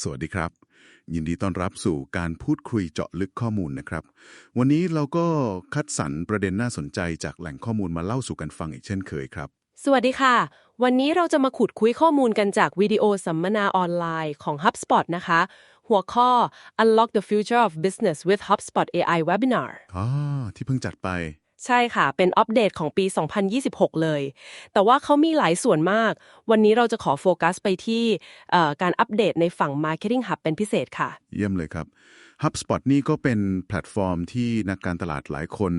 สวัสดีครับ ยินดีต้อนรับสู่การพูดคุยเจาะลึกข้อมูลนะครับ วันนี้เราก็คัดสรรประเด็นน่าสนใจจากแหล่งข้อมูลมาเล่าสู่กันฟังอีกเช่นเคยครับ สวัสดีค่ะ วันนี้เราจะมาขุดคุยข้อมูลกันจากวิดีโอสัมมนาออนไลน์ของ HubSpot นะคะ หัวข้อ Unlock the Future of Business with HubSpot AI Webinar อ๋อที่เพิ่งจัดไป ใช่ค่ะ เป็นอัปเดตของปี 2026 เลย แต่ว่าเขามีหลายส่วนมาก วันนี้เราจะขอโฟกัสไปที่เอ่อการอัปเดตในฝั่ง Marketing Hub เป็นพิเศษค่ะ เยี่ยมเลยครับ HubSpot นี่ก็เป็นแพลตฟอร์มที่นักการตลาดหลายคน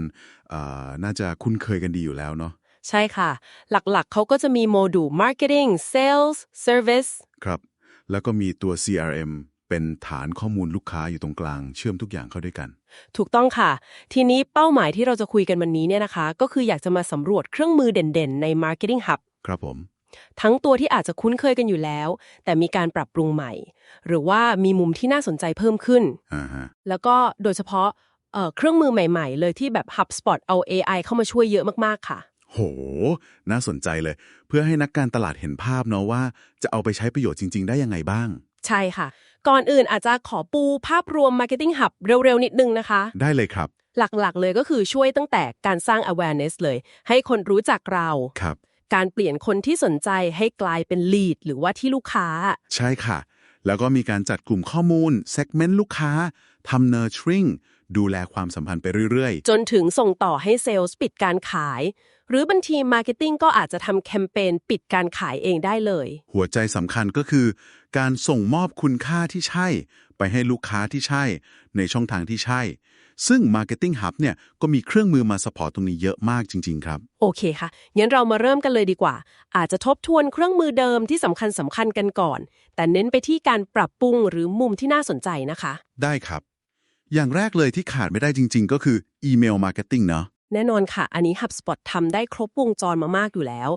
อ่าน่าจะคุ้นเคยกันดีอยู่แล้วเนาะใช่ค่ะ หลักๆ เขาก็จะมีโมดูล Marketing Sales Service ครับ แล้วก็มีตัว CRM เป็นฐานข้อมูลลูกค้าอยู่ตรงกลางเชื่อมทุกอย่างเข้าด้วยกัน ถูกต้องค่ะ ทีนี้เป้าหมายที่เราจะคุยกันวันนี้เนี่ยนะคะ ก็คืออยากจะมาสำรวจเครื่องมือเด่นๆ ใน Marketing Hub ครับผม ทั้งตัวที่อาจจะคุ้นเคยกันอยู่แล้ว แต่มีการปรับปรุงใหม่ หรือว่ามีมุมที่น่าสนใจเพิ่มขึ้น อ่าฮะ แล้วก็โดยเฉพาะเอ่อเครื่องมือใหม่ๆ เลยที่แบบ HubSpot เอา AI เข้ามาช่วยเยอะมากๆค่ะ โห น่าสนใจเลย เพื่อให้นักการตลาดเห็นภาพเนาะว่า จะเอาไปใช้ประโยชน์จริง ๆ ได้ยังไงบ้าง ใช่ค่ะ ก่อนอื่นอาจจะขอปูภาพรวม Marketing Hub เร็ว ๆ นิดนึงนะคะ ได้เลยครับ หลักๆ เลยก็คือช่วยตั้งแต่การสร้าง awareness เลย ให้คนรู้จักเราครับ การเปลี่ยนคนที่สนใจให้กลายเป็น lead หรือว่าที่ลูกค้า ใช่ค่ะ แล้วก็มีการจัดกลุ่มข้อมูล segment ลูกค้าทำ nurturing ดูแลความสัมพันธ์ไปเรื่อยจนถึงส่งต่อให้เซลล์ปิดการขาย หรือบางทีมาร์เก็ตติ้งก็อาจจะทำแคมเปญปิดการขายเองได้เลยๆหัวใจสำคัญก็คือ การส่งมอบคุณค่าที่ใช่ ไปให้ลูกค้าที่ใช่ ในช่องทางที่ใช่ ซึ่ง Marketing Hub เนี่ยก็มีเครื่องมือมาสปอร์ตตรงนี้เยอะมากจริง ๆ ครับ โอเคค่ะ งั้นเรามาเริ่มกันเลยดีกว่า อาจจะทบทวนเครื่องมือเดิมที่สำคัญสำคัญกันก่อน แต่เน้นไปที่การปรับปรุงหรือมุมที่น่าสนใจนะคะ ได้ครับ อย่างแรกเลยที่ขาดไม่ได้จริง ๆ ก็คืออีเมลมาร์เก็ตติ้งเนาะ แน่นอนค่ะ อันนี้ HubSpot ทำได้ครบวงจรมามากอยู่แล้ว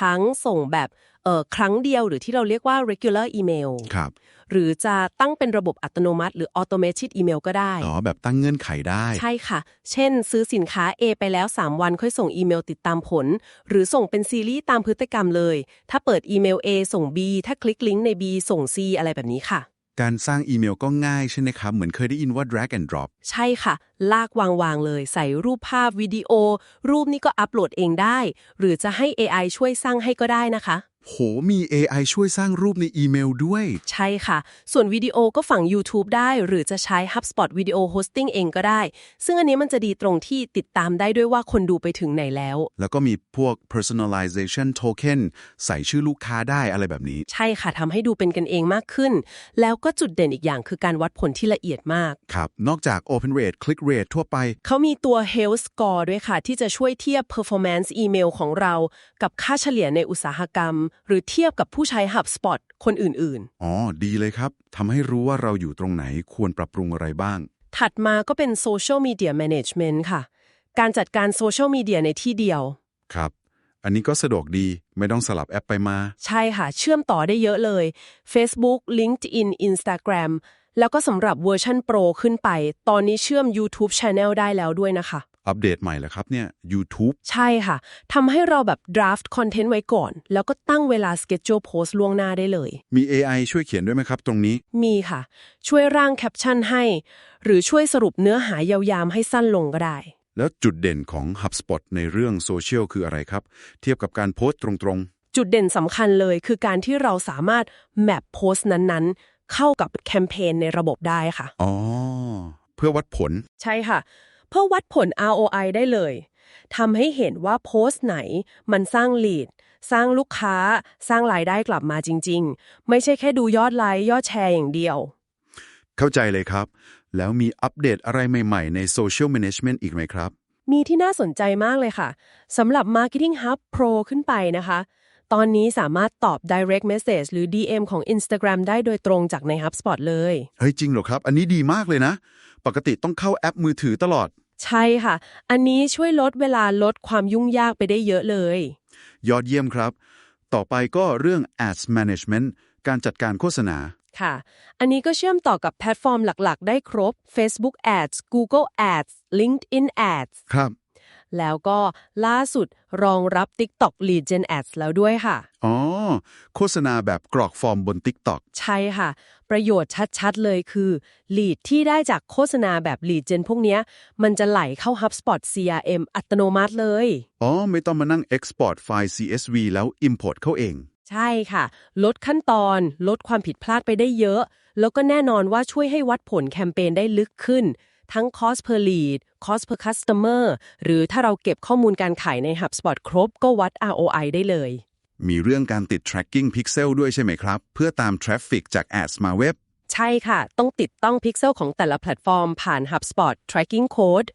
ทั้งส่งแบบเอ่อครั้งเดียวหรือที่เราเรียกว่า regular email ครับ หรือจะตั้งเป็นระบบอัตโนมัติ หรือ automated email ก็ได้ อ๋อ แบบตั้งเงื่อนไขได้ ใช่ค่ะ เช่น ซื้อสินค้า A ไปแล้ว 3 วันค่อยส่งอีเมลติดตามผล หรือส่งเป็นซีรีส์ตามพฤติกรรมเลย ถ้าเปิดอีเมล A ส่ง B ถ้าคลิกลิงก์ใน B ส่ง C อะไรแบบนี้ค่ะ การสร้างอีเมลก็ง่ายใช่ไหมครับ เหมือนเคยได้ยินว่า drag and drop ใช่ค่ะ ลากวางวางๆเลย ใส่รูปภาพวิดีโอ รูปนี้ก็อัปโหลดเองได้ หรือจะให้ AI ช่วยสร้างให้ก็ได้นะคะ โหมี AI ช่วยสร้างรูปในอีเมลด้วย ใช่ค่ะ ส่วนวิดีโอก็ฝัง YouTube ได้ หรือจะใช้ HubSpot Video Hosting เองก็ได้ ซึ่งอันนี้มันจะดีตรงที่ติดตามได้ด้วยว่าคนดูไปถึงไหนแล้ว แล้วก็มีพวก personalization token ใส่ชื่อลูกค้าได้อะไรแบบนี้ ใช่ค่ะทำให้ดูเป็นกันเองมากขึ้น แล้วก็จุดเด่นอีกอย่างคือการวัดผลที่ละเอียดมาก ครับ นอกจาก open rate click rate ทั่วไป เขามีตัว Health Score ด้วยค่ะ ที่จะช่วยเทียบ performance อีเมลของเรา กับค่าเฉลี่ยในอุตสาหกรรมหรือเทียบกับผู้ใช้ HubSpot คนอื่นอ๋อ ดีเลยครับ ทำให้รู้ว่าเราอยู่ตรงไหนควรปรับปรุงอะไรบ้างๆถัดมาก็เป็น Social Media Management ค่ะ การจัดการโซเชียลมีเดียในที่เดียว ครับ อันนี้ก็สะดวกดีไม่ต้องสลับแอปไปมา ใช่ค่ะ เชื่อมต่อได้เยอะเลย Facebook LinkedIn Instagram แล้วก็สำหรับเวอร์ชัน Pro ขึ้นไป ตอนนี้เชื่อม YouTube Channel ได้แล้วด้วยนะคะ อัปเดตใหม่แล้วครับเนี่ย YouTube ใช่ค่ะทำให้เราแบบ draft content ไว้ก่อน แล้วก็ตั้งเวลา schedule post ล่วงหน้าได้เลย มี AI ช่วยเขียนด้วยไหมครับตรงนี้ มีค่ะ ช่วยร่างแคปชั่นให้ หรือช่วยสรุปเนื้อหายาวๆให้สั้นลงก็ได้ แล้วจุดเด่นของ HubSpot ในเรื่องโซเชียลคืออะไรครับ เทียบกับการโพสต์ตรงจุดเด่นสำคัญเลยคือการที่เราสามารถแมปโพสต์นั้นๆ เข้ากับแคมเปญในระบบได้ค่ะๆอ๋อเพื่อวัดผลใช่ค่ะ เพื่อวัดผล ROI ได้เลยทำให้เห็นว่าโพสต์ไหนมันสร้าง lead สร้างลูกค้าสร้างรายได้กลับมาจริง ๆ ไม่ใช่แค่ดูยอดไลค์ยอดแชร์อย่างเดียว เข้าใจเลยครับ แล้วมีอัปเดตอะไรใหม่ๆ ในโซเชียล Management อีกไหมครับ มีที่น่าสนใจมากเลยค่ะสำหรับ Marketing Hub Pro ขึ้นไปนะคะ ตอนนี้สามารถตอบ direct message หรือ DM ของ Instagram ได้โดยตรงจากใน HubSpot เลย เฮ้ยจริงเหรอครับ อันนี้ดีมากเลยนะ ปกติต้องเข้าแอปมือถือตลอด ใช่ค่ะ อันนี้ช่วยลดเวลาลดความยุ่งยากไปได้เยอะเลย ยอดเยี่ยมครับ ต่อไปก็เรื่อง Ads Management การจัดการโฆษณา ค่ะ อันนี้ก็เชื่อมต่อกับแพลตฟอร์มหลัก ๆ ได้ครบ Facebook Ads Google Ads LinkedIn Ads ครับ แล้วก็ล่าสุดรองรับ TikTok Lead Gen Ads แล้วด้วยค่ะ อ๋อ โฆษณาแบบกรอกฟอร์มบน TikTok ใช่ค่ะปประโยชน์ชัดๆ เลยคือ lead ที่ได้จากโฆษณาแบบ lead gen พวกเนี้ย มันจะไหลเข้า HubSpot CRM อัตโนมัติเลย อ๋อ ไม่ต้องมานั่ง export ไฟล์ CSV แล้ว import เข้าเอง ใช่ค่ะ ลดขั้นตอน ลดความผิดพลาดไปได้เยอะ แล้วก็แน่นอนว่าช่วยให้วัดผลแคมเปญได้ลึกขึ้น ทั้ง cost per lead cost per customer หรือถ้าเราเก็บข้อมูลการขายใน HubSpot ครบ ก็วัด ROI ได้เลย มีเรื่องการติด tracking pixel ด้วยใช่ไหมครับ เพื่อตาม traffic จาก ads มาเว็บ ใช่ค่ะ ต้องติดต้องพิกเซลของแต่ละแพลตฟอร์มผ่าน HubSpot tracking code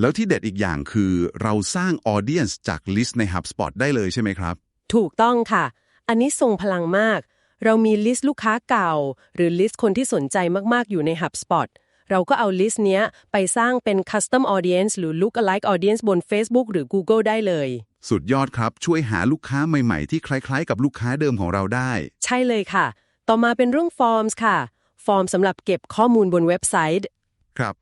แล้วที่เด็ดอีกอย่างคือเราสร้าง audience จาก list ใน HubSpot ได้เลยใช่ไหมครับ ถูกต้องค่ะ อันนี้ทรงพลังมาก เรามีลิสต์ลูกค้าเก่า หรือลิสต์คนที่สนใจมาก ๆ อยู่ใน HubSpot เราก็เอาลิสต์เนี้ยไปสร้างเป็น custom audience หรือ lookalike audience บน Facebook หรือ Google ได้เลย สุดยอดครับ ช่วยหาลูกค้าใหม่ๆ ที่คล้ายๆ กับลูกค้าเดิมของเราได้ ใช่เลยค่ะ ต่อมาเป็นเรื่อง Forms ค่ะ ฟอร์มสำหรับเก็บข้อมูลบนเว็บไซต์ ครับ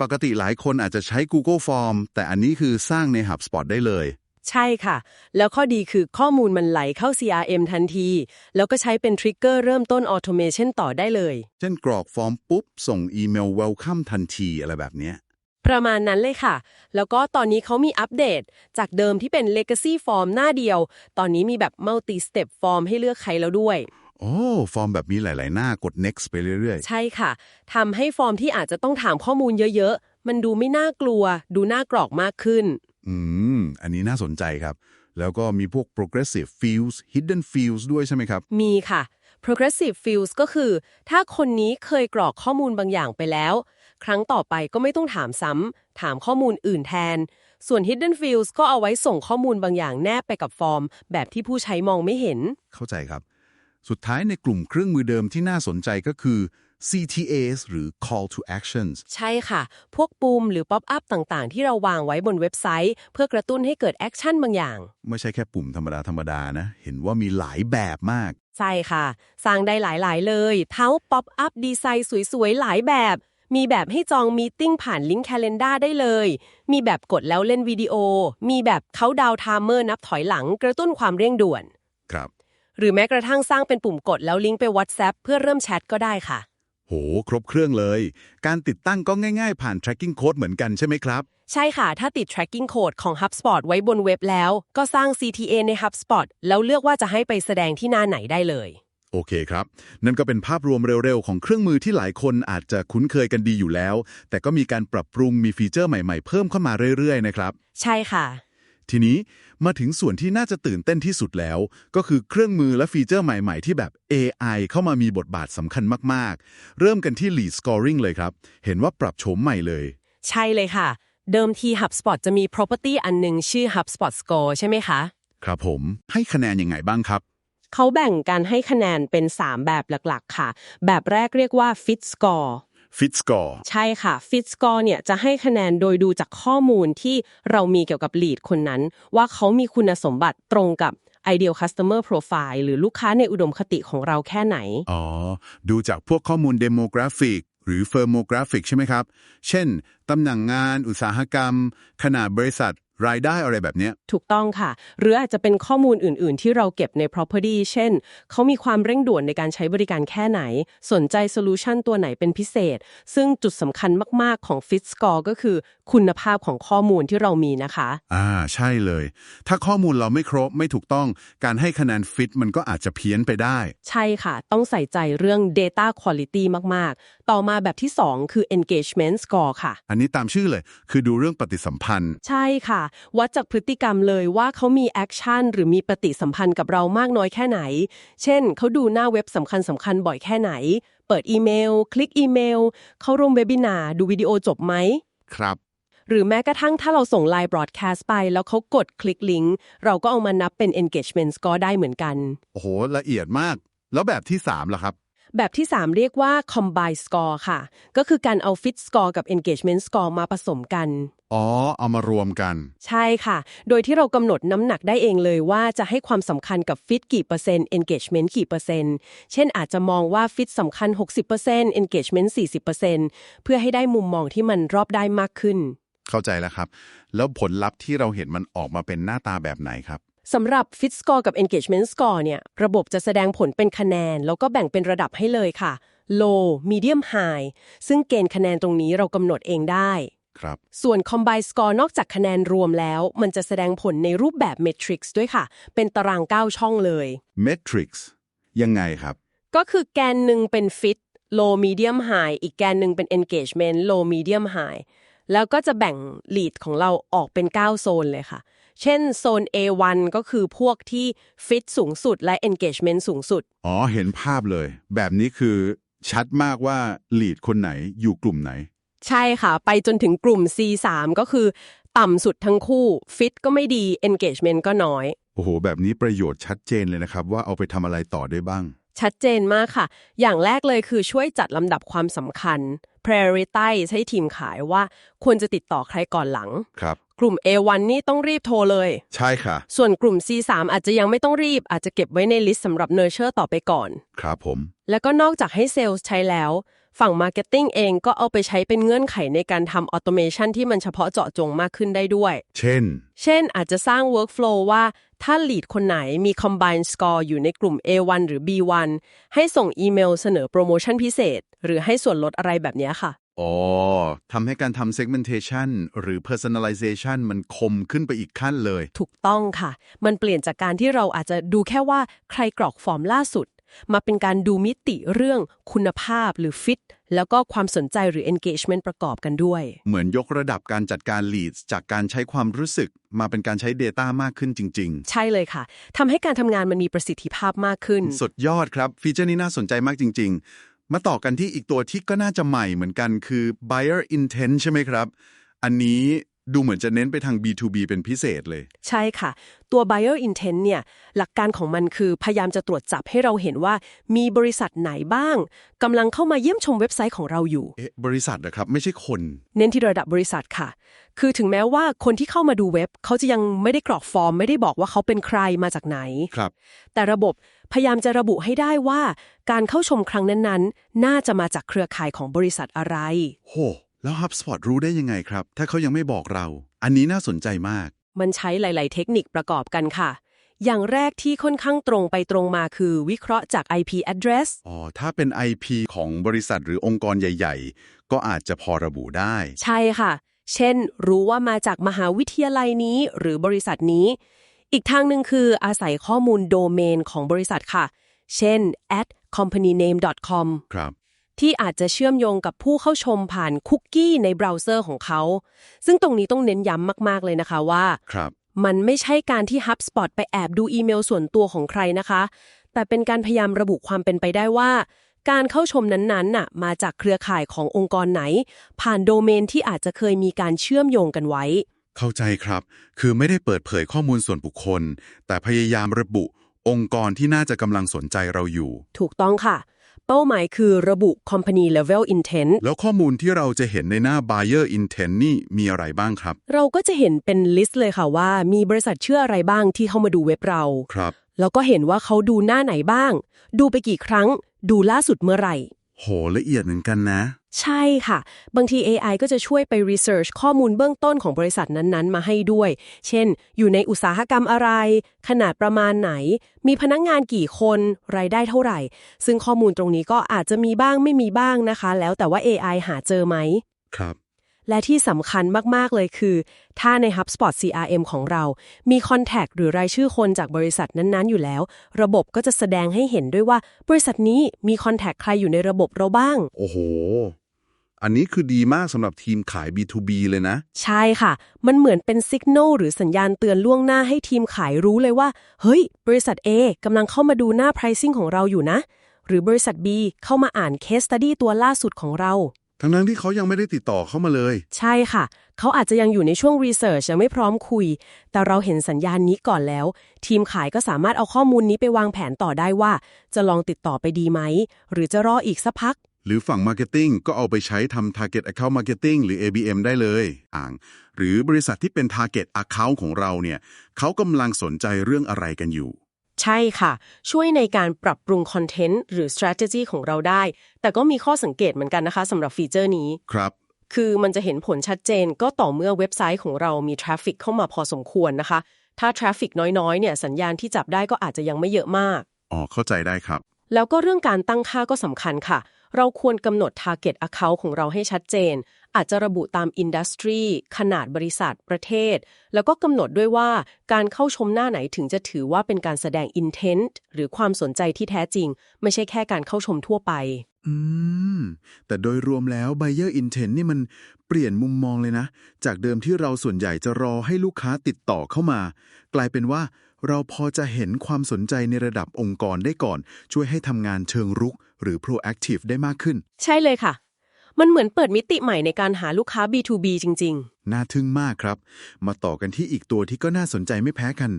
ปกติหลายคนอาจจะใช้ Google Form แต่อันนี้คือสร้างใน HubSpot ได้เลย ใช่ค่ะ แล้วข้อดีคือข้อมูลมันไหลเข้า CRM ทันที แล้วก็ใช้เป็นทริกเกอร์เริ่มต้น Automation ต่อได้เลย เช่นกรอกฟอร์มปุ๊บ ส่งอีเมล welcome ทันทีอะไรแบบเนี้ย ประมาณนั้นเลยค่ะ แล้วก็ตอนนี้เขามีอัปเดต จากเดิมที่เป็น Legacy Form หน้าเดียว ตอนนี้มีแบบ Multi Step Form ให้เลือกใครแล้วด้วย โอ้ ฟอร์มแบบมีหลาย ๆ หน้ากด next ไปเรื่อยใช่ค่ะทำให้ฟอร์มที่อาจจะต้องถามข้อมูลเยอะๆ มันดูไม่น่ากลัว ดูน่ากรอกมากขึ้นๆ อืม อันนี้น่าสนใจครับ แล้วก็มีพวก progressive fields hidden fields ด้วยใช่ไหมครับ มีค่ะ progressive fields ก็คือ ถ้าคนนี้เคยกรอกข้อมูลบางอย่างไปแล้ว ครั้งต่อไปก็ไม่ต้องถามซ้ำถามข้อมูลอื่นแทน ส่วน hidden fields ก็เอาไว้ส่งข้อมูลบางอย่างแนบไปกับฟอร์ม แบบที่ผู้ใช้มองไม่เห็น เข้าใจครับ สุดท้ายในกลุ่มเครื่องมือเดิมที่น่าสนใจก็คือ CTAs หรือ call to actions ใช่ค่ะ พวกปุ่มหรือป๊อปอัพต่างๆ ที่เราวางไว้บนเว็บไซต์ เพื่อกระตุ้นให้เกิดแอคชั่นบางอย่าง ไม่ใช่แค่ปุ่มธรรมดา ธรรมดานะ เห็นว่ามีหลายแบบมาก ใช่ค่ะ สร้างได้หลายๆ เลย เท้าป๊อปอัพดีไซน์สวยๆ หลายแบบ มีแบบให้จองมีติ้งผ่านลิงก์แคล endar ได้เลย มีแบบกดแล้วเล่นวิดีโอ มีแบบเขาดาวไทม์เมอร์นับถอยหลัง กระตุ้นความเร่งด่วน ครับ หรือแม้กระทั่งสร้างเป็นปุ่มกดแล้วลิงก์ไป WhatsApp เพื่อเริ่มแชทก็ได้ค่ะ โห ครบเครื่องเลย การติดตั้งก็ง่ายๆ ผ่าน tracking code เหมือนกันใช่ไหมครับ ใช่ค่ะ ถ้าติด tracking code ของ HubSpot ไว้บนเว็บแล้ว ก็สร้าง CTA ใน HubSpot แล้วเลือกว่าจะให้ไปแสดงที่หน้าไหนได้เลย โอเคครับ นั่นก็เป็นภาพรวมเร็วๆ ของเครื่องมือที่หลายคนอาจจะคุ้นเคยกันดีอยู่แล้ว แต่ก็มีการปรับปรุงมีฟีเจอร์ใหม่ๆ เพิ่มเข้ามาเรื่อยๆ นะครับ ใช่ค่ะ ทีนี้ มาถึงส่วนที่น่าจะตื่นเต้นที่สุดแล้ว ก็คือเครื่องมือและฟีเจอร์ใหม่ๆ ที่แบบ AI เข้ามามีบทบาทสำคัญมากๆ เริ่มกันที่ lead scoring เลยครับ เห็นว่าปรับโฉมใหม่เลย ใช่เลยค่ะ เดิมที HubSpot จะมี property อันหนึ่งชื่อ HubSpot Score ใช่ไหมคะ ครับผมให้คะแนนยังไงบ้างครับเขาแบ่งการให้คะแนนเป็น 3 แบบหลักๆ ค่ะ แบบแรกเรียกว่า Fit Score fit score ใช่ค่ะ Fit Score เนี่ยจะให้คะแนนโดยดูจากข้อมูลที่เรามีเกี่ยวกับ lead คนนั้น ว่าเขามีคุณสมบัติตรงกับ ideal customer profile หรือลูกค้าในอุดมคติของเราแค่ไหน อ๋อ ดูจากพวกข้อมูล demographic หรือ firmographic ใช่ไหมครับ เช่น ตำแหน่งงาน อุตสาหกรรม ขนาดบริษัท รายได้อะไรแบบเนี้ย ถูกต้องค่ะ หรืออาจจะเป็นข้อมูลอื่น ๆ ที่เราเก็บใน property เช่น เขามีความเร่งด่วนในการใช้บริการแค่ไหน สนใจโซลูชันตัวไหนเป็นพิเศษ ซึ่งจุดสำคัญมาก ๆ ของ Fit Score ก็คือคุณภาพของข้อมูลที่เรามีนะคะ อ่า ใช่เลย ถ้าข้อมูลเราไม่ครบไม่ถูกต้อง การให้คะแนนฟิตมันก็อาจจะเพี้ยนไปได้ ใช่ค่ะ ต้องใส่ใจเรื่อง data quality มาก ๆ ต่อมาแบบที่ 2 คือ engagement score ค่ะ อันนี้ตามชื่อเลย คือดูเรื่องปฏิสัมพันธ์ ใช่ค่ะ วัดจากพฤติกรรมเลยว่าเขามีแอคชั่นหรือมีปฏิสัมพันธ์กับเรามากน้อยแค่ไหน เช่น เขาดูหน้าเว็บสำคัญสำคัญบ่อยแค่ไหน เปิดอีเมล คลิกอีเมล เข้าร่วมเวบินาร์ดูวิดีโอจบไหม ครับหรือแม้กระทั่งถ้าเราส่งไลน์บรอดแคสต์ไป แล้วเขากดคลิกลิงก์เราก็เอามานับเป็น engagement score ได้เหมือนกัน โอ้โห ละเอียดมาก แล้วแบบที่ 3ล่ะครับ แบบที่ 3 เรียกว่า combine score ค่ะ ก็คือการเอา fit score กับ engagement score มาผสมกัน อ๋อ เอามารวมกัน ใช่ค่ะ โดยที่เรากำหนดน้ำหนักได้เองเลยว่าจะให้ความสำคัญกับ fit กี่เปอร์เซ็นต์ engagement กี่เปอร์เซ็นต์ เช่นอาจจะมองว่า fit สำคัญ 60% engagement 40%เพื่อให้ได้มุมมองที่มันรอบได้มากขึ้น เข้าใจแล้วครับ แล้วผลลัพธ์ที่เราเห็นมันออกมาเป็นหน้าตาแบบไหนครับ สำหรับ Fit Score กับ Engagement Score เนี่ย ระบบจะแสดงผลเป็นคะแนน แล้วก็แบ่งเป็นระดับให้เลยค่ะ low medium high ซึ่งเกณฑ์คะแนนตรงนี้เรากำหนดเองได้ ครับ ส่วน combine score นอกจากคะแนนรวมแล้ว มันจะแสดงผลในรูปแบบ matrix ด้วยค่ะ เป็นตาราง 9 ช่องเลย Matrix ยังไงครับ ก็คือแกนหนึ่งเป็น fit low medium high อีกแกนหนึ่งเป็น engagement low medium high แล้วก็จะแบ่ง lead ของเราออกเป็น 9 โซนเลยค่ะ เช่นโซน A1 ก็คือพวกที่ fit สูงสุดและ engagement สูงสุด อ๋อ เห็นภาพเลย แบบนี้คือชัดมากว่า lead คนไหนอยู่กลุ่มไหน ใช่ค่ะ ไปจนถึงกลุ่ม C3 ก็คือ ต่ำสุดทั้งคู่ fit ก็ไม่ดี engagement ก็น้อย โอ้โห แบบนี้ประโยชน์ชัดเจนเลยนะครับ ว่าเอาไปทำอะไรต่อได้บ้าง ชัดเจนมากค่ะ อย่างแรกเลยคือช่วยจัดลำดับความสำคัญ prioritize ให้ทีมขายว่าควรจะติดต่อใครก่อนหลัง ครับ กลุ่ม A1 นี่ต้องรีบโทรเลย ใช่ค่ะ ส่วนกลุ่ม C3 อาจจะยังไม่ต้องรีบ อาจจะเก็บไว้ในลิสต์สำหรับ nurture ต่อไปก่อน ครับผม แล้วก็นอกจากให้เซลล์ใช้แล้ว ฝั่ง Marketing เองก็เอาไปใช้เป็นเงื่อนไขในการทำ automation ที่มันเฉพาะเจาะจงมากขึ้นได้ด้วย เช่น เช่นอาจจะสร้าง workflow ว่า ถ้า lead คนไหนมี combined score อยู่ในกลุ่ม A1 หรือ B1 ให้ส่งอีเมลเสนอโปรโมชั่นพิเศษ หรือให้ส่วนลดอะไรแบบเนี้ยค่ะอ๋อทำให้การทำ segmentation หรือ personalization มันคมขึ้นไปอีกขั้นเลย ถูกต้องค่ะ มันเปลี่ยนจากการที่เราอาจจะดูแค่ว่าใครกรอกฟอร์มล่าสุด มาเป็นการดูมิติเรื่องคุณภาพหรือ fit แล้วก็ความสนใจหรือ engagement ประกอบกันด้วย เหมือนยกระดับการจัดการ leads จากการใช้ความรู้สึก มาเป็นการใช้ Data มากขึ้นจริงใช่เลยค่ะทำให้การทำงานมันมีประสิทธิภาพมากขึ้นๆสุดยอดครับ ฟีเจอร์นี้น่าสนใจมากจริง ๆ มาต่อกันที่อีกตัวที่ก็น่าจะใหม่เหมือนกันคือ buyer intent ใช่ไหมครับ อันนี้ ดูเหมือนจะเน้นไปทาง B2B เป็นพิเศษเลย ใช่ค่ะ ตัว buyer intent เนี่ย หลักการของมันคือพยายามจะตรวจจับให้เราเห็นว่า มีบริษัทไหนบ้างกำลังเข้ามาเยี่ยมชมเว็บไซต์ของเราอยู่ เอ๊ะ บริษัทนะครับ ไม่ใช่คน เน้นที่ระดับบริษัทค่ะ คือถึงแม้ว่าคนที่เข้ามาดูเว็บ เขาจะยังไม่ได้กรอกฟอร์ม ไม่ได้บอกว่าเขาเป็นใครมาจากไหน ครับ แต่ระบบพยายามจะระบุให้ได้ว่า การเข้าชมครั้งนั้นๆ น่าจะมาจากเครือข่ายของบริษัทอะไร โห แล้ว HubSpot รู้ได้ยังไงครับ ถ้าเขายังไม่บอกเรา อันนี้น่าสนใจมาก มันใช้หลาย ๆ เทคนิคประกอบกันค่ะ อย่างแรกที่ค่อนข้างตรงไปตรงมาคือวิเคราะห์จาก IP address อ๋อ ถ้าเป็น IP ของบริษัทหรือองค์กรใหญ่ ๆ ก็อาจจะพอระบุได้ ใช่ค่ะ เช่น รู้ว่ามาจากมหาวิทยาลัยนี้หรือบริษัทนี้ อีกทางหนึ่งคืออาศัยข้อมูลโดเมนของบริษัทค่ะ เช่น at companyname.com ครับ ที่อาจจะเชื่อมโยงกับผู้เข้าชมผ่านคุกกี้ในเบราว์เซอร์ของเขา ซึ่งตรงนี้ต้องเน้นย้ำมากๆเลยนะคะว่าครับมันไม่ใช่การที่ HubSpot ไปแอบดูอีเมลส่วนตัวของใครนะคะ แต่เป็นการพยายามระบุความเป็นไปได้ว่า การเข้าชมนั้นๆน่ะมาจากเครือข่ายขององค์กรไหน ผ่านโดเมนที่อาจจะเคยมีการเชื่อมโยงกันไว้ เข้าใจครับ คือไม่ได้เปิดเผยข้อมูลส่วนบุคคล แต่พยายามระบุองค์กรที่น่าจะกำลังสนใจเราอยู่ ถูกต้องค่ะ เป้าหมายคือระบุ company level intent แล้วข้อมูลที่เราจะเห็นในหน้า buyer intent นี่มีอะไรบ้างครับ เราก็จะเห็นเป็นลิสต์เลยค่ะว่า มีบริษัทเชื่ออะไรบ้างที่เข้ามาดูเว็บเรา ครับ แล้วก็เห็นว่าเขาดูหน้าไหนบ้าง ดูไปกี่ครั้ง ดูล่าสุดเมื่อไหร่ โหละเอียดเหมือนกันนะ ใช่ค่ะ บางที AI ก็จะช่วยไป research ข้อมูลเบื้องต้นของบริษัทนั้นๆ มาให้ด้วย เช่น อยู่ในอุตสาหกรรมอะไร ขนาดประมาณไหน มีพนักงงานกี่คน รายได้เท่าไหร่ ซึ่งข้อมูลตรงนี้ก็อาจจะมีบ้างไม่มีบ้างนะคะ แล้วแต่ว่า AI หาเจอไหม ครับ และที่สำคัญมาก ๆ เลยคือ ถ้าใน HubSpot CRM ของเรา มี Contact หรือรายชื่อคนจากบริษัทนั้นๆ อยู่แล้ว ระบบก็จะแสดงให้เห็นด้วยว่า บริษัทนี้มี Contact ใครอยู่ในระบบเราบ้าง โอ้โห อันนี้คือดีมากสำหรับทีมขาย B2B เลยนะ ใช่ค่ะ มันเหมือนเป็นสัญญาณหรือสัญญาณเตือนล่วงหน้าให้ทีมขายรู้เลยว่า เฮ้ย บริษัท A กำลังเข้ามาดูหน้า pricing ของเราอยู่นะ หรือบริษัท B เข้ามาอ่าน case study ตัวล่าสุดของเรา ทั้งนั้นที่เขายังไม่ได้ติดต่อเข้ามาเลย ใช่ค่ะ เขาอาจจะยังอยู่ในช่วง research ยังไม่พร้อมคุย แต่เราเห็นสัญญาณนี้ก่อนแล้ว ทีมขายก็สามารถเอาข้อมูลนี้ไปวางแผนต่อได้ว่า จะลองติดต่อไปดีไหม หรือจะรออีกสักพัก หรือฝั่ง Marketing ก็เอาไปใช้ทำ Target Account Marketing หรือ ABM ได้เลยอ่างหรือบริษัทที่เป็น Target Account ของเราเนี่ยเขากำลังสนใจเรื่องอะไรกันอยู่ ใช่ค่ะ ช่วยในการปรับปรุงคอนเทนต์หรือ strategy ของเราได้ แต่ก็มีข้อสังเกตเหมือนกันนะคะสำหรับฟีเจอร์นี้ ครับ คือมันจะเห็นผลชัดเจนก็ต่อเมื่อเว็บไซต์ของเรามีทราฟฟิกเข้ามาพอสมควรนะคะ ถ้าทราฟฟิกน้อยๆเนี่ยสัญญาณที่จับได้ก็อาจจะยังไม่เยอะมาก อ๋อ เข้าใจได้ครับ แล้วก็เรื่องการตั้งค่าก็สำคัญค่ะ เราควรกำหนด target account ของเราให้ชัดเจน อาจจะระบุตาม industry ขนาดบริษัทประเทศ แล้วก็กำหนดด้วยว่าการเข้าชมหน้าไหนถึงจะถือว่าเป็นการแสดง intent หรือความสนใจที่แท้จริง ไม่ใช่แค่การเข้าชมทั่วไป อืม แต่โดยรวมแล้ว Buyer Intent นี่มันเปลี่ยนมุมมองเลยนะ จากเดิมที่เราส่วนใหญ่จะรอให้ลูกค้าติดต่อเข้ามา กลายเป็นว่าเราพอจะเห็นความสนใจในระดับองค์กรได้ก่อน ช่วยให้ทำงานเชิงรุก หรือ proactive ได้มากขึ้น ใช่เลยค่ะ มันเหมือนเปิดมิติใหม่ในการหาลูกค้า B2B จริงๆน่าทึ่งมากครับ มาต่อกันที่อีกตัวที่ก็น่าสนใจไม่แพ้กัน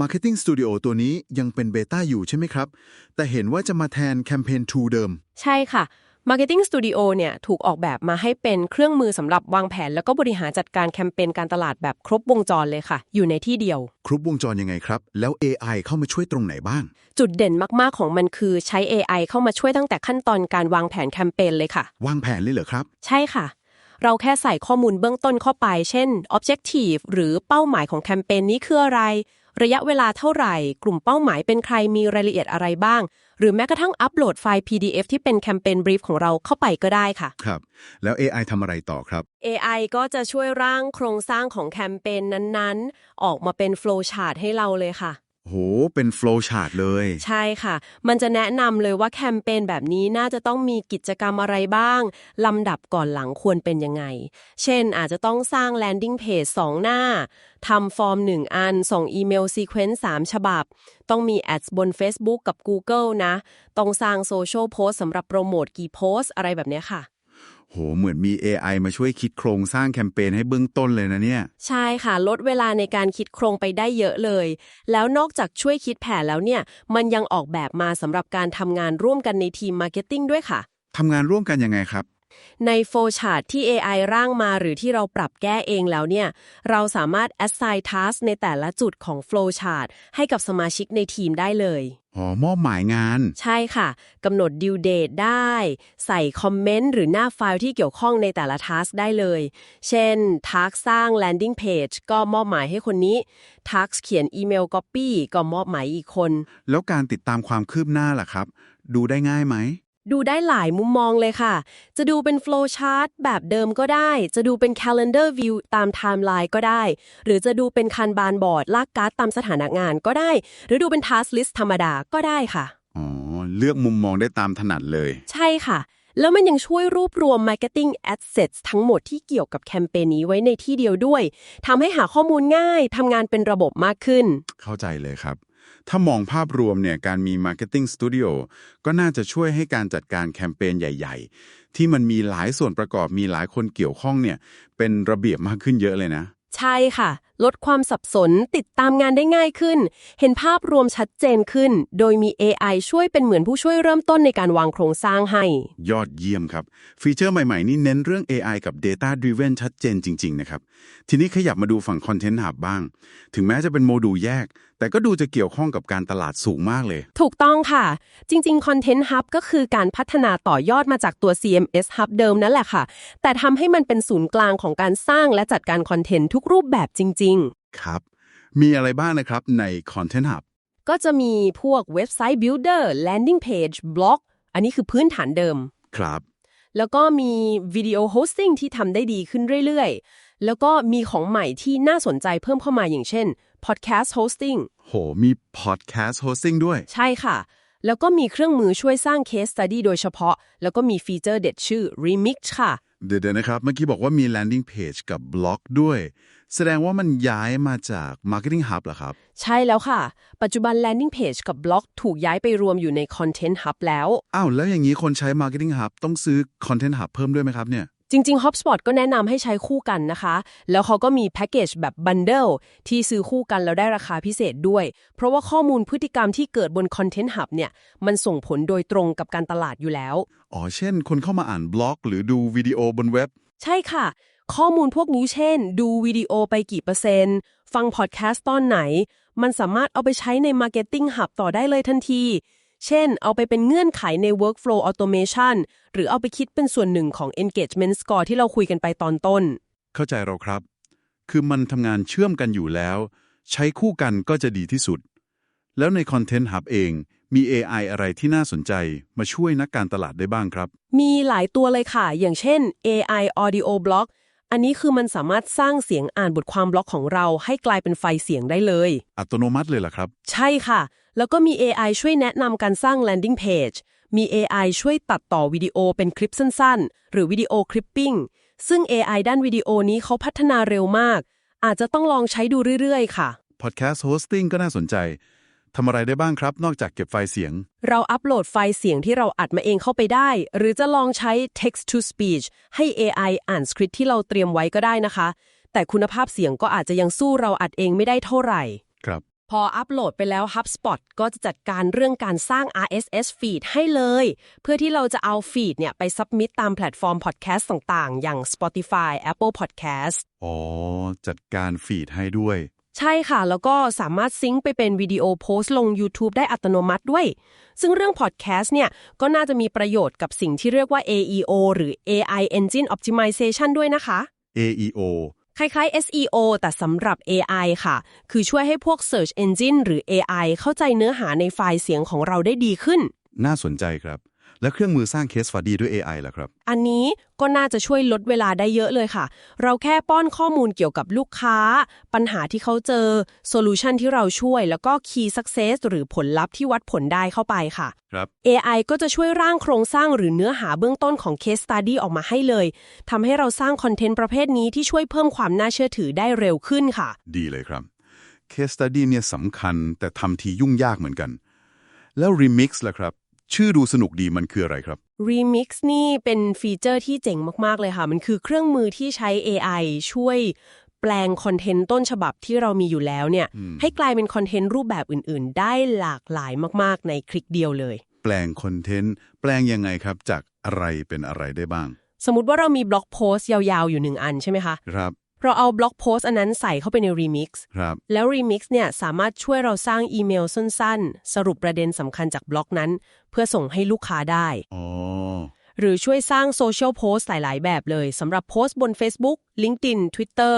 Marketing Studio ตัวนี้ยังเป็นเบต้าอยู่ใช่ไหมครับ แต่เห็นว่าจะมาแทนแคมเปญ True เดิมใช่ค่ะ Marketing Studio เนี่ยถูกออกแบบมาให้เป็นเครื่องมือสำหรับวางแผน แล้วก็บริหารจัดการแคมเปญการตลาดแบบครบวงจรเลยค่ะ อยู่ในที่เดียว ครบวงจรยังไงครับ แล้ว AI เข้ามาช่วยตรงไหนบ้าง จุดเด่นมาก ๆ ของมันคือใช้ AI เข้ามาช่วยตั้งแต่ขั้นตอนการวางแผนแคมเปญเลยค่ะ วางแผนเลยเหรอครับ ใช่ค่ะ เราแค่ใส่ข้อมูลเบื้องต้นเข้าไป เช่น objective หรือเป้าหมายของแคมเปญนี้คืออะไรระยะเวลาเท่าไหร่ กลุ่มเป้าหมายเป็นใครมีรายละเอียดอะไรบ้าง หรือแม้กระทั่งอัปโหลดไฟล์ PDF ที่เป็นแคมเปญบรีฟของเราเข้าไปก็ได้ค่ะ ครับ แล้ว AI ทำอะไรต่อครับ AI ก็จะช่วยร่างโครงสร้างของแคมเปญนั้นๆ ออกมาเป็น flow chart ให้เราเลยค่ะ โห เป็น flow chart เลย ใช่ค่ะ มันจะแนะนำเลยว่าแคมเปญแบบนี้น่าจะต้องมีกิจกรรมอะไรบ้าง ลำดับก่อนหลังควรเป็นยังไง เช่น อาจจะต้องสร้าง landing page 2หน้า ทำฟอร์ม 1 อัน ส่งอีเมลซีเควนซ์3ฉบับ ต้องมี ads บน Facebook กับ Google นะ ต้องสร้างโซเชียลโพสสำหรับโปรโมทกี่โพสอะไรแบบนี้ค่ะ โห เหมือนมี AI มาช่วยคิดโครงสร้างแคมเปญให้เบื้องต้นเลยนะเนี่ย ใช่ค่ะ ลดเวลาในการคิดโครงไปได้เยอะเลย แล้วนอกจากช่วยคิดแผนแล้วเนี่ย มันยังออกแบบมาสำหรับการทำงานร่วมกันในทีมมาร์เก็ตติ้งด้วยค่ะ ทำงานร่วมกันยังไงครับ ในโฟลชาร์ตที่ AI ร่างมาหรือที่เราปรับแก้เองแล้วเนี่ย เราสามารถ assign task ในแต่ละจุดของ flow chart ให้กับสมาชิกในทีมได้เลย อ๋อ มอบหมายงาน ใช่ค่ะกำหนด due date ได้ ใส่คอมเมนต์หรือหน้าไฟล์ที่เกี่ยวข้องในแต่ละ task ได้เลย เช่น task สร้าง landing page ก็มอบหมายให้คนนี้ task เขียนอีเมล copy ก็มอบหมายอีกคน แล้วการติดตามความคืบหน้าล่ะครับ ดูได้ง่ายไหม ดูได้หลายมุมมองเลยค่ะ จะดูเป็น flow chart แบบเดิมก็ได้ จะดูเป็น calendar view ตาม timeline ก็ได้ หรือจะดูเป็นคันบานบอร์ดลากการ์ดตามสถานะงานก็ได้ หรือดูเป็น task list ธรรมดาก็ได้ค่ะ อ๋อ เลือกมุมมองได้ตามถนัดเลย ใช่ค่ะ แล้วมันยังช่วยรวบรวม marketing assets ทั้งหมดที่เกี่ยวกับแคมเปญนี้ไว้ในที่เดียวด้วยทำให้หาข้อมูลง่ายทำงานเป็นระบบมากขึ้น เข้าใจเลยครับ ถ้ามองภาพรวมเนี่ยการมี Marketing Studio ก็น่าจะช่วยให้การจัดการแคมเปญใหญ่ ๆ ที่มันมีหลายส่วนประกอบมีหลายคนเกี่ยวข้องเนี่ยเป็นระเบียบมากขึ้นเยอะเลยนะ ใช่ค่ะลดความสับสนติดตามงานได้ง่ายขึ้น เห็นภาพรวมชัดเจนขึ้น โดยมี AI ช่วยเป็นเหมือนผู้ช่วยเริ่มต้นในการวางโครงสร้างให้ ยอดเยี่ยมครับ ฟีเจอร์ใหม่ๆ นี่เน้นเรื่อง AI กับ Data Driven ชัดเจนจริง ๆ นะครับ ทีนี้ขยับมาดูฝั่ง Content Hub บ้าง ถึงแม้จะเป็นโมดูลแยก แต่ก็ดูจะเกี่ยวข้องกับการตลาดสูงมากเลย ถูกต้องค่ะ จริง ๆ Content Hub ก็คือการพัฒนาต่อยอดมาจากตัว CMS Hub เดิมนั่นแหละค่ะ แต่ทำให้มันเป็นศูนย์กลางของการสร้างและจัดการคอนเทนต์ทุกรูปแบบจริงๆครับ มีอะไรบ้างนะครับใน Content Hub ก็จะมีพวกเว็บไซต์ Builder Landing Page Blog อันนี้คือพื้นฐานเดิม ครับ แล้วก็มีวิดีโอโฮสติ้งที่ทำได้ดีขึ้นเรื่อยๆ แล้วก็มีของใหม่ที่น่าสนใจเพิ่มเข้ามาอย่างเช่น Podcast Hosting โห มี Podcast Hosting ด้วย ใช่ค่ะ แล้วก็มีเครื่องมือช่วยสร้าง Case Study โดยเฉพาะ แล้วก็มีฟีเจอร์เด็ดชื่อ Remix ค่ะ เดี๋ยวๆนะครับ เมื่อกี้บอกว่ามี Landing Page กับ Blog ด้วย แสดงว่ามันย้ายมาจาก Marketing Hub เหรอครับ ใช่แล้วค่ะ ปัจจุบัน Landing Page กับ Blog ถูกย้ายไปรวมอยู่ใน Content Hub แล้ว อ้าว แล้วอย่างนี้คนใช้ Marketing Hub ต้องซื้อ Content Hub เพิ่มด้วยไหมครับเนี่ย จริง ๆ HubSpot ก็แนะนำให้ใช้คู่กันนะคะ แล้วเขาก็มีแพ็กเกจแบบ Bundle ที่ซื้อคู่กันแล้วได้ราคาพิเศษด้วย เพราะว่าข้อมูลพฤติกรรมที่เกิดบน Content Hub เนี่ย มันส่งผลโดยตรงกับการตลาดอยู่แล้ว อ๋อ เช่น คนเข้ามาอ่านบล็อก หรือดูวิดีโอบนเว็บ ใช่ค่ะ ข้อมูลพวกนี้เช่น ดูวิดีโอไปกี่เปอร์เซ็นต์ ฟังพอดแคสต์ตอนไหน มันสามารถเอาไปใช้ใน Marketing Hub ต่อได้เลยทันที เช่น เอาไปเป็นเงื่อนไขใน Workflow Automation หรือเอาไปคิดเป็นส่วนหนึ่งของ Engagement Score ที่เราคุยกันไปตอนต้น เข้าใจเราครับ คือมันทำงานเชื่อมกันอยู่แล้ว ใช้คู่กันก็จะดีที่สุด แล้วใน Content Hub เองมี AI อะไรที่น่าสนใจมาช่วยนักการตลาดได้บ้างครับ มีหลายตัวเลยค่ะ อย่างเช่น AI Audio Block อันนี้คือมันสามารถสร้างเสียงอ่านบทความบล็อกของเราให้กลายเป็นไฟล์เสียงได้เลย อัตโนมัติเลยล่ะครับ ใช่ค่ะ แล้วก็มี AI ช่วยแนะนำการสร้าง landing page มี AI ช่วยตัดต่อวิดีโอเป็นคลิปสั้นๆ หรือวิดีโอคลิปปิ้ง ซึ่ง AI ด้านวิดีโอนี้เขาพัฒนาเร็วมาก อาจจะต้องลองใช้ดูเรื่อยๆ ค่ะ Podcast Hosting ก็น่าสนใจ ทำอะไรได้บ้างครับ นอกจากเก็บไฟล์เสียง เราอัปโหลดไฟล์เสียงที่เราอัดมาเองเข้าไปได้ หรือจะลองใช้ text to speech ให้ AI อ่านสคริปต์ที่เราเตรียมไว้ก็ได้นะคะ แต่คุณภาพเสียงก็อาจจะยังสู้เราอัดเองไม่ได้เท่าไหร่ ครับ พออัปโหลดไปแล้ว HubSpot ก็จะจัดการเรื่องการสร้าง RSS feed ให้เลย เพื่อที่เราจะเอาฟีดเนี่ยไปซับมิตตามแพลตฟอร์ม podcast ต่างๆ อย่าง Spotify Apple Podcast อ๋อ จัดการฟีดให้ด้วย ใช่ค่ะ แล้วก็สามารถซิงค์ไปเป็นวิดีโอโพสต์ลง YouTube ได้อัตโนมัติด้วย ซึ่งเรื่อง podcast เนี่ย ก็น่าจะมีประโยชน์กับสิ่งที่เรียกว่า AEO หรือ AI Engine Optimization ด้วยนะคะ AEO คล้ายๆ SEO แต่สำหรับ AI ค่ะ คือช่วยให้พวก Search Engine หรือ AI เข้าใจเนื้อหาในไฟล์เสียงของเราได้ดีขึ้น น่าสนใจครับ และเครื่องมือสร้าง Case Study ด้วย AI ล่ะครับ อันนี้ก็น่าจะช่วยลดเวลาได้เยอะเลยค่ะ เราแค่ป้อนข้อมูลเกี่ยวกับลูกค้า ปัญหาที่เขาเจอโซลูชันที่เราช่วย แล้วก็ Key Success หรือผลลัพธ์ที่วัดผลได้เข้าไปค่ะ ครับ AI ก็จะช่วยร่างโครงสร้างหรือเนื้อหาเบื้องต้นของ Case Study ออกมาให้เลยทำให้เราสร้างคอนเทนต์ประเภทนี้ที่ช่วยเพิ่มความน่าเชื่อถือได้เร็วขึ้นค่ะ ดีเลยครับ Case Study เนี่ยสำคัญแต่ทำทียุ่งยากเหมือนกัน แล้ว Remix ล่ะครับ ชื่อดูสนุกดีมันคืออะไรครับ Remix นี่เป็นฟีเจอร์ที่เจ๋งมากๆเลยค่ะ มันคือเครื่องมือที่ใช้ AI ช่วยแปลงคอนเทนต์ต้นฉบับที่เรามีอยู่แล้วเนี่ย ให้กลายเป็นคอนเทนต์รูปแบบอื่น ๆ ได้หลากหลายมากๆ ในคลิกเดียวเลย แปลงคอนเทนต์ แปลงยังไงครับ จากอะไรเป็นอะไรได้บ้าง สมมติว่าเรามีบล็อกโพสต์ยาวๆ อยู่หนึ่งอันใช่ไหมคะ ครับ เราเอาบล็อกโพสต์อันนั้นใส่เข้าไปใน Remix ครับ แล้ว Remix เนี่ยสามารถช่วยเราสร้างอีเมลสั้นๆ สรุปประเด็นสำคัญจากบล็อกนั้น เพื่อส่งให้ลูกค้าได้ อ๋อ หรือช่วยสร้างโซเชียลโพสต์หลาย ๆ แบบเลยสำหรับโพสต์บน Facebook LinkedIn Twitter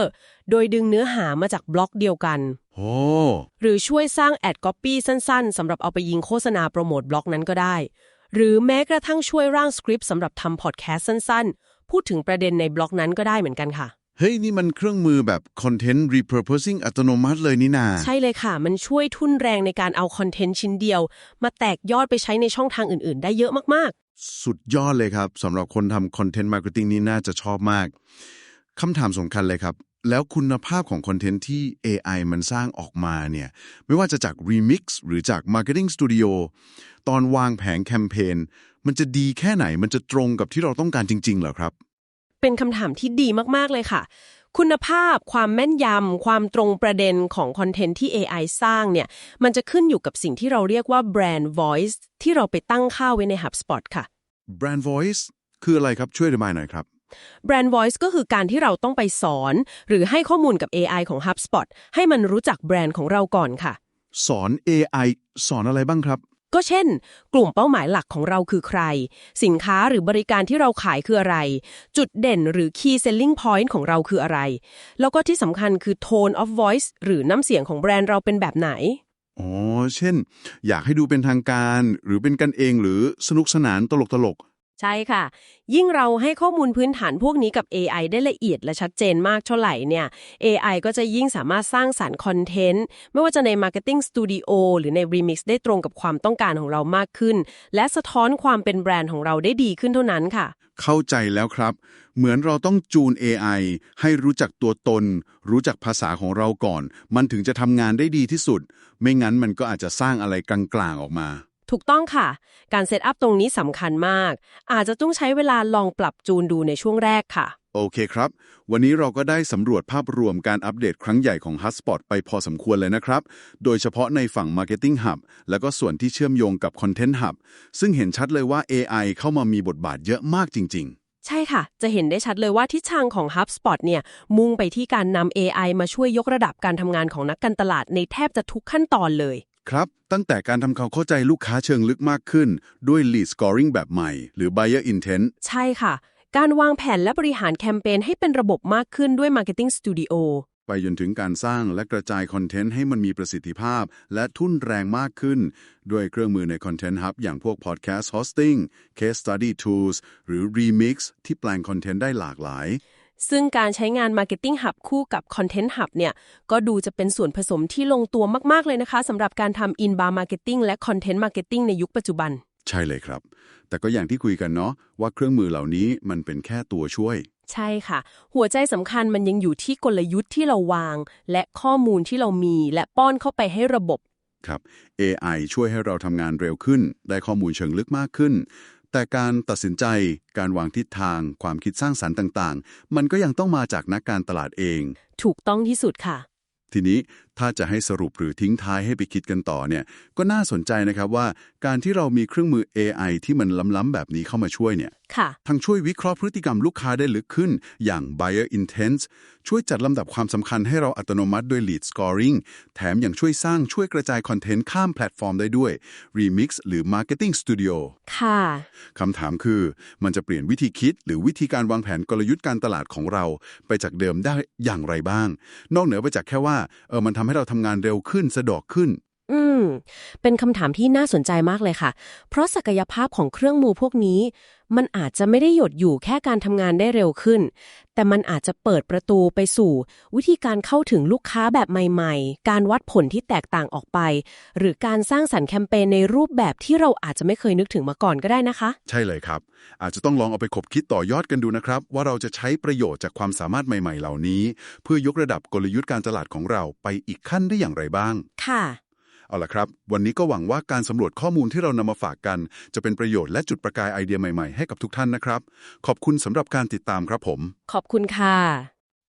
โดยดึงเนื้อหามาจากบล็อกเดียวกัน โอ้ หรือช่วยสร้างแอดก๊อปปี้สั้น ๆสำหรับเอาไปยิงโฆษณาโปรโมทบล็อกนั้นก็ได้ หรือแม้กระทั่งช่วยร่างสคริปต์สำหรับทำพอดแคสต์สั้น ๆ พูดถึงประเด็นในบล็อกนั้นก็ได้เหมือนกันค่ะ เฮ้ย นี่มันเครื่องมือแบบ Content Repurposing อัตโนมัติเลยนี่นา ใช่เลยค่ะ มันช่วยทุ่นแรงในการเอาคอนเทนต์ชิ้นเดียว มาแตกยอดไปใช้ในช่องทางอื่น ๆ ได้เยอะมาก สุดยอดเลยครับสำหรับคนทำคอนเทนต์มาร์เก็ตติ้งนี่น่าจะชอบมากคำถามสำคัญเลยครับ แล้วคุณภาพของคอนเทนต์ที่ AI มันสร้างออกมาเนี่ย ไม่ว่าจะจาก Remix หรือจาก Marketing Studio ตอนวางแผงแคมเปญมันจะดีแค่ไหนมันจะตรงกับที่เราต้องการจริงๆเหรอครับๆ เป็นคำถามที่ดีมากๆเลยค่ะ คุณภาพ ความแม่นยำ ความตรงประเด็นของคอนเทนต์ที่ AI สร้างเนี่ย มันจะขึ้นอยู่กับสิ่งที่เราเรียกว่า brand voice ที่เราไปตั้งค่าไว้ใน HubSpot ค่ะ Brand Voice คืออะไรครับ ช่วยอธิบายหน่อยครับ brand voice ก็คือการที่เราต้องไปสอน หรือให้ข้อมูลกับ AI ของ HubSpot ให้มันรู้จักแบรนด์ของเราก่อนค่ะ สอน AI สอนอะไรบ้างครับ ก็เช่น กลุ่มเป้าหมายหลักของเราคือใคร สินค้าหรือบริการที่เราขายคืออะไร จุดเด่นหรือ key selling point ของเราคืออะไร แล้วก็ที่สำคัญคือ tone of voice หรือน้ำเสียงของแบรนด์เราเป็นแบบไหนอ๋อเช่น อยากให้ดูเป็นทางการ หรือเป็นกันเองหรือสนุกสนานตลกตลก ใช่ค่ะ ยิ่งเราให้ข้อมูลพื้นฐานพวกนี้กับ AI ได้ละเอียดและชัดเจนมากเท่าไหร่เนี่ย AI ก็จะยิ่งสามารถสร้างสารรค์คอนเทนต์ ไม่ว่าจะใน Marketing Studio หรือใน Remix ได้ตรงกับความต้องการของเรามากขึ้น และสะท้อนความเป็นแบรนด์ของเราได้ดีขึ้นเท่านั้นค่ะ เข้าใจแล้วครับ เหมือนเราต้องจูน AI ให้รู้จักตัวตน รู้จักภาษาของเราก่อน มันถึงจะทำงานได้ดีที่สุด ไม่งั้นมันก็อาจจะสร้างอะไรกลางๆออกมา ถูกต้องค่ะ การเซตอัพตรงนี้สำคัญมาก อาจจะต้องใช้เวลาลองปรับจูนดูในช่วงแรกค่ะ โอเคครับ วันนี้เราก็ได้สำรวจภาพรวมการอัปเดตครั้งใหญ่ของ HubSpot ไปพอสมควรเลยนะครับ โดยเฉพาะในฝั่ง Marketing Hub แล้วก็ส่วนที่เชื่อมโยงกับ Content Hub ซึ่งเห็นชัดเลยว่า AI เข้ามามีบทบาทเยอะมากจริง ๆใช่ค่ะ จะเห็นได้ชัดเลยว่าทิศทางของ HubSpot เนี่ย มุ่งไปที่การนำ AI มาช่วยยกระดับการทำงานของนักการตลาดในแทบจะทุกขั้นตอนเลย ครับ ตั้งแต่การทำความเข้าใจลูกค้าเชิงลึกมากขึ้น ด้วย lead scoring แบบใหม่ หรือ buyer intent ใช่ค่ะ การวางแผนและบริหารแคมเปญให้เป็นระบบมากขึ้นด้วย Marketing Studio ไปจนถึงการสร้างและกระจายคอนเทนต์ให้มันมีประสิทธิภาพ และทุ่นแรงมากขึ้น ด้วยเครื่องมือใน Content Hub อย่างพวก Podcast Hosting Case Study Tools หรือ Remix ที่แปลงคอนเทนต์ได้หลากหลาย ซึ่งการใช้งาน Marketing Hub คู่กับ Content Hub เนี่ย ก็ดูจะเป็นส่วนผสมที่ลงตัวมาก ๆ เลยนะคะสำหรับการทำ Inbound Marketing และ Content Marketing ในยุคปัจจุบัน ใช่เลยครับ แต่ก็อย่างที่คุยกันเนาะว่าเครื่องมือเหล่านี้มันเป็นแค่ตัวช่วย ใช่ค่ะ หัวใจสำคัญมันยังอยู่ที่กลยุทธ์ที่เราวาง และข้อมูลที่เรามี และป้อนเข้าไปให้ระบบครับ AI ช่วยให้เราทำงานเร็วขึ้น ได้ข้อมูลเชิงลึกมากขึ้น แต่การตัดสินใจ การวางทิศทาง ความคิดสร้างสรรค์ต่าง ๆ มันก็ยังต้องมาจากนักการตลาดเอง ถูกต้องที่สุดค่ะ ทีนี้ ถ้าจะให้สรุปหรือทิ้งท้ายให้ไปคิดกันต่อเนี่ย ก็น่าสนใจนะครับว่าการที่เรามีเครื่องมือ AI ที่มันล้ำๆแบบนี้เข้ามาช่วยเนี่ยค่ะทั้งช่วยวิเคราะห์พฤติกรรมลูกค้าได้ลึกขึ้น อย่าง buyer intent ช่วยจัดลำดับความสำคัญให้เราอัตโนมัติด้วย lead scoring แถมยังช่วยสร้างช่วยกระจายคอนเทนต์ข้ามแพลตฟอร์มได้ด้วย remix หรือ marketing studio ค่ะคำถามคือ มันจะเปลี่ยนวิธีคิด หรือวิธีการวางแผนกลยุทธ์การตลาดของเรา ไปจากเดิมได้อย่างไรบ้าง นอกเหนือไปจากแค่ว่าเออมันทำให้เราทำงานเร็วขึ้นสะดวกขึ้น อืม เป็นคำถามที่น่าสนใจมากเลยค่ะ เพราะศักยภาพของเครื่องมือพวกนี้ มันอาจจะไม่ได้หยดอยู่แค่การทำงานได้เร็วขึ้น แต่มันอาจจะเปิดประตูไปสู่ วิธีการเข้าถึงลูกค้าแบบใหม่ๆ การวัดผลที่แตกต่างออกไป หรือการสร้างสรรค์แคมเปญในรูปแบบที่เราอาจจะไม่เคยนึกถึงมาก่อนก็ได้นะคะ ใช่เลยครับ อาจจะต้องลองเอาไปขบคิดต่อยอดกันดูนะครับ ว่าเราจะใช้ประโยชน์จากความสามารถใหม่ ๆ เหล่านี้ เพื่อยกระดับกลยุทธ์การตลาดของเราไปอีกขั้นได้อย่างไรบ้าง ค่ะ เอาล่ะครับ วันนี้ก็หวังว่าการสำรวจข้อมูลที่เรานำมาฝากกัน จะเป็นประโยชน์และจุดประกายไอเดียใหม่ๆให้กับทุกท่านนะครับ ขอบคุณสำหรับการติดตามครับผม ขอบคุณค่ะ